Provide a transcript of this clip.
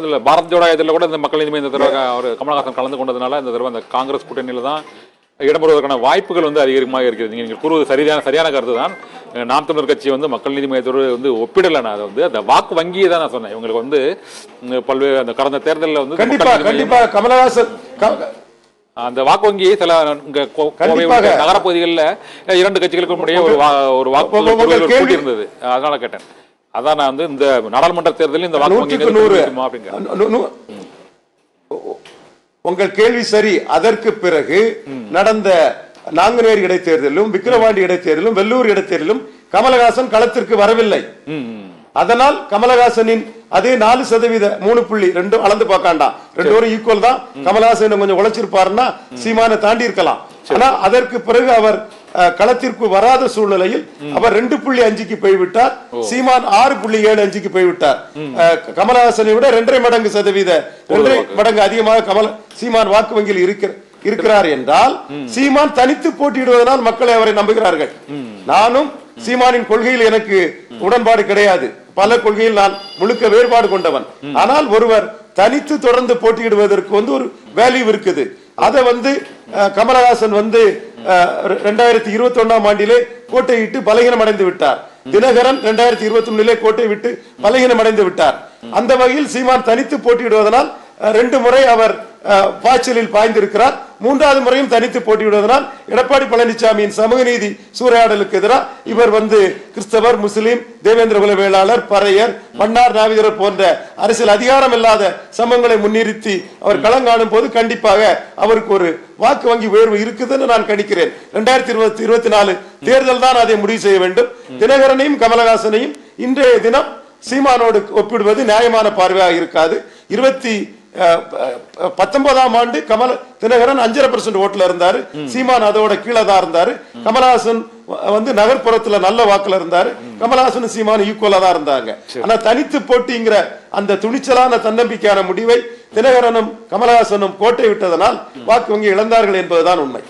இதில் பாரத் ஜோடா இதில் கூட இந்த மக்கள் இனிமேல் இந்த தடவை அவர் கமலஹாசன் கலந்து கொண்டதுனால இந்த தடவை இந்த காங்கிரஸ் கூட்டணியில் தான் இடம்பெறுவதற்கான வாய்ப்புகள் வந்து அதிகமாக இருக்கிறது. நீங்கள் நீங்கள் கூறுவது சரியான சரியான கருத்து தான் நாம் தமிழர் கட்சி வந்து மக்கள் நீதி மையத்தோடு வந்து ஒப்பிடலை. நான் அதை வந்து அந்த வாக்கு வங்கியை தான் நான் சொன்னேன். இவங்களுக்கு வந்து பல்வேறு அந்த கடந்த தேர்தலில் வந்து கண்டிப்பா மக்கள் நீதி மையம் கண்டிப்பா. கமலஹாசன் அந்த வாக்கு வங்கி சில கண்டிப்பாக. நகரப்பகுதிகளில் இரண்டு கட்சிகளுக்கும் இடையே ஒரு வாக்கு இருந்தது அதனால கேட்டேன். அதான் நான் வந்து இந்த நாடாளுமன்ற தேர்தலில் இந்த வாக்கு நூறு. உங்கள் கேள்வி சரி அதற்கு பிறகு நடந்த நாங்குநேரி இடைத்தேர்தலும் விக்கிரவாண்டி இடைத்தேர்தலும் வெள்ளூர் இடைத்தேர்தலும் கமலஹாசன் களத்திற்கு வரவில்லை. அதனால் கமலஹாசனின் அதே நாலு சதவீத மூணு புள்ளி ரெண்டும் அளந்து பார்க்காண்டா. ரெண்டு பேரும் ஈக்குவல் தான். கமலஹாசன் கொஞ்சம் உழைச்சிருப்பாருன்னா சீமானை தாண்டி இருக்கலாம். ஆனா அதற்கு பிறகு அவர் களத்திற்கு வராத சூழ்நிலையில் அவர் ரெண்டு புள்ளி அஞ்சுக்கு போய்விட்டார். சீமான் ஆறு புள்ளி ஏழு அஞ்சுக்கு போய்விட்டார். கமலஹாசனை விட ரெண்டரை மடங்கு சதவீத ரெண்டரை மடங்கு அதிகமாக கமல் சீமான் வாக்கு வங்கியில் இருக்கிற இருக்கிறார் என்றால் சீமான் தனித்து போட்டியிடுவதனால் மக்களை அவரை நம்புகிறார்கள். நானும் சீமானின் கொள்கையில் எனக்கு உடன்பாடு கிடையாது. பல கொள்கையில் நான் முழுக்க வேறுபாடு கொண்டவன். ஆனால் ஒருவர் தனித்து தொடர்ந்து போட்டியிடுவதற்கு வந்து ஒரு வேல்யூ இருக்குது. அதை வந்து கமலஹாசன் வந்து ரெண்டாயிரத்தி இருபத்தி ஒன்னாம் ஆண்டிலே கோட்டையிட்டு பலகீனம் அடைந்து விட்டார். தினகரன் ரெண்டாயிரத்தி இருபத்தி ஒண்ணிலே கோட்டை விட்டு பலகீனம் அடைந்து விட்டார். அந்த வகையில் சீமான் தனித்து போட்டியிடுவதனால் ரெண்டு முறை அவர் பாய்ச்சலில் பாய்ந்திருக்கிறார். மூன்றாவது முறையும் தனித்து போட்டியிடுவதனால் எடப்பாடி பழனிசாமியின் சமூக நீதி சூறையாடலுக்கு எதிராக இவர் வந்து கிறிஸ்தவர் முஸ்லீம் தேவேந்திர குல வேளாளர் பறையர் மன்னார் நாவிதர் போன்ற அரசியல் அதிகாரம் இல்லாத சமங்களை முன்னிறுத்தி அவர் களங்காணும் போது கண்டிப்பாக அவருக்கு ஒரு வாக்கு வங்கி உயர்வு இருக்குதுன்னு நான் கணிக்கிறேன். இரண்டாயிரத்தி இருபத்தி இருபத்தி நாலு தேர்தல் தான் அதை முடிவு செய்ய வேண்டும். தினகரனையும் கமலஹாசனையும் இன்றைய தினம் சீமானோடு ஒப்பிடுவது நியாயமான பார்வையாக இருக்காது. இருபத்தி பத்தொன்பதாம் ஆண்டு கமல் தினகரன் அஞ்சரை பர்சன்ட் ஓட்டுல இருந்தாரு. சீமான் அதோட கீழே தான் இருந்தாரு. கமலஹாசன் வந்து நகர்ப்புறத்துல நல்ல வாக்குல இருந்தாரு. கமலஹாசன் சீமான் ஈக்குவலா தான் இருந்தாங்க. ஆனா தனித்து போட்டிங்கிற அந்த துணிச்சலான தன்னம்பிக்கையான முடிவை தினகரனும் கமலஹாசனும் கோட்டை விட்டதனால் வாக்கு வங்கி இழந்தார்கள் என்பதுதான் உண்மை.